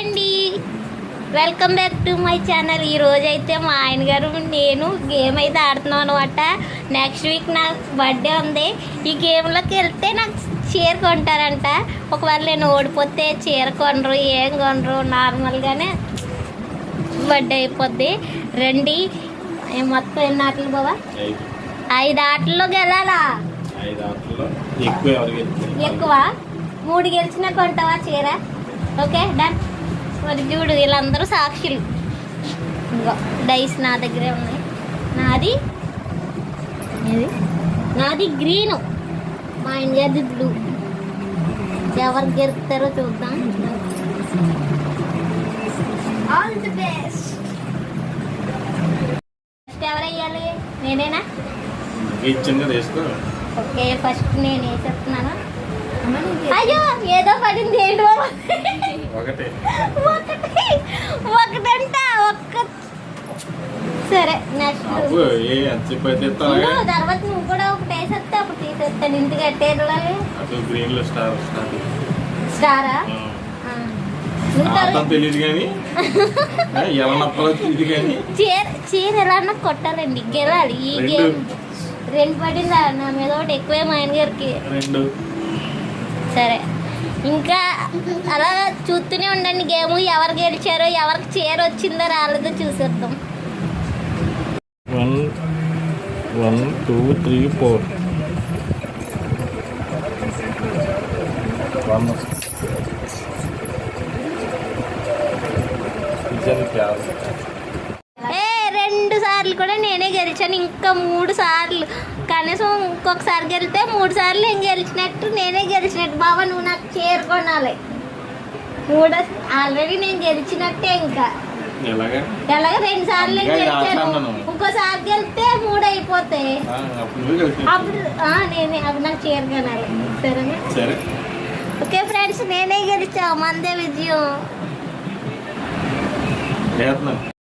అండి. Welcome back to my channel ఈ రోజు అయితే మా ఆయన గారు నేను గేమ్ అయితే ఆడుతున్నాం అనమాట నెక్స్ట్ వీక్ నా బర్త్డే ఉంది. ఈ గేమ్లోకి వెళ్తే నాకు చీర కొంటారంట. ఒకవేళ నేను ఓడిపోతే చీర కొనరు ఏం కొనరు. నార్మల్గానే బర్త్డే అయిపోద్ది. రండి. ఏ మొత్తం ఎన్ని ఆటలు బాబా ఐదు. ఆటల్లోకి వెళ్ళాలా ఆటల్లో గెలుస్తారు? ఎక్కువ? మూడు గెలిచినా కొంటావా చీర? ఓకే డన్ మరి చూడు వీళ్ళందరూ సాక్షులు. ఇంకో డైస్ నా దగ్గరే ఉన్నాయి. నాది నాది గ్రీను. మా ఇండియాది బ్లూ. ఎవరు గెలుస్తారో చూద్దాం. All the best. ఫస్ట్ ఎవరు వేయాలి? నేనేనా? ఓకే ఫస్ట్ నేను వేసేస్తున్నాను. అయ్యో ఏదో పడింది ఏంటి బాబు? ఒకటే. ఒకటి? ఒకటంట ఒక్క సరే నెక్స్ట్ తర్వాత నువ్వు కూడా ఒకటి వేసేస్తే అప్పుడు తీసేస్తాను ఇంటికి కట్టేయాలి అటు గ్రీన్లో స్టార్ స్టార్ స్టారా? ఆ. నువ్వు ఆడటం తర్వాత తెలియదు కానీ ఏ, ఎలా నప్పాలో తెలియదు కానీ. చీర చీర ఎలా అన్నా కొట్టాలండి. గెలాలి. ఈ. గేమ్ రెండు పడిందా? నా మీద ఒకటి ఎక్కువే మా ఆయన గారికి రెండు. సరే. ఇంకా అలా చూస్తూనే ఉండండి గేమ్. ఎవరు గెలిచారో ఎవరికి చీర వచ్చిందో రాలేదో చూసేద్దాం. One one two three four. రెండు సార్లు కూడా నేనే గెలిచాను. ఇంకా మూడు సార్లు. కనీసం ఇంకొకసారి గెలితే మూడు సార్లు నేను గెలిచినట్టు నేనే గెలిచినట్టు. బాబా నువ్వు నాకు చేరుకోనాలి మూడో ఆల్రెడీ నేను గెలిచినట్టే ఇంకా. ఎలాగా? రెండు సార్లు గెలిచాను. ఇంకోసారి గెలితే మూడు అయిపోతాయి అప్పుడు నేనే అప్పుడు నాకు సరేనా? సరే. ఓకే ఫ్రెండ్స్ నేనే గెలిచా మందే విజయం.